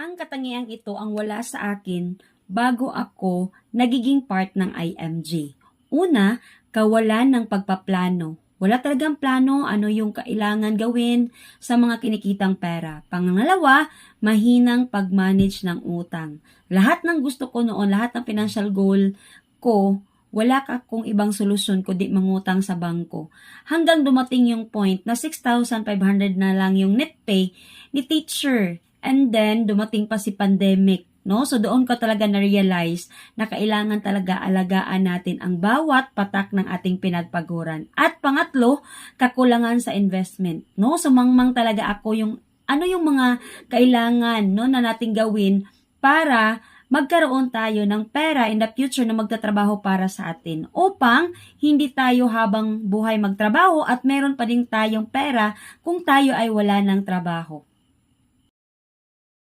Ang katangiang ito ang wala sa akin bago ako nagiging part ng IMG. Una, kawalan ng pagpaplano. Wala talagang plano ano yung kailangan gawin sa mga kinikitang pera. Pangalawa, mahinang pag-manage ng utang. Lahat ng gusto ko noon, lahat ng financial goal ko, wala ka kung ibang solusyon kundi mangutang sa bangko. Hanggang dumating yung point na 6,500 na lang yung net pay ni teacher. And then, dumating pa si pandemic. No? So, doon ko talaga na-realize na kailangan talaga alagaan natin ang bawat patak ng ating pinagpaguran. At pangatlo, kakulangan sa investment. No? So, mangmang talaga ako yung ano yung mga kailangan no, na nating gawin para magkaroon tayo ng pera in the future na magtatrabaho para sa atin upang hindi tayo habang buhay magtrabaho at meron pa din tayong pera kung tayo ay wala ng trabaho.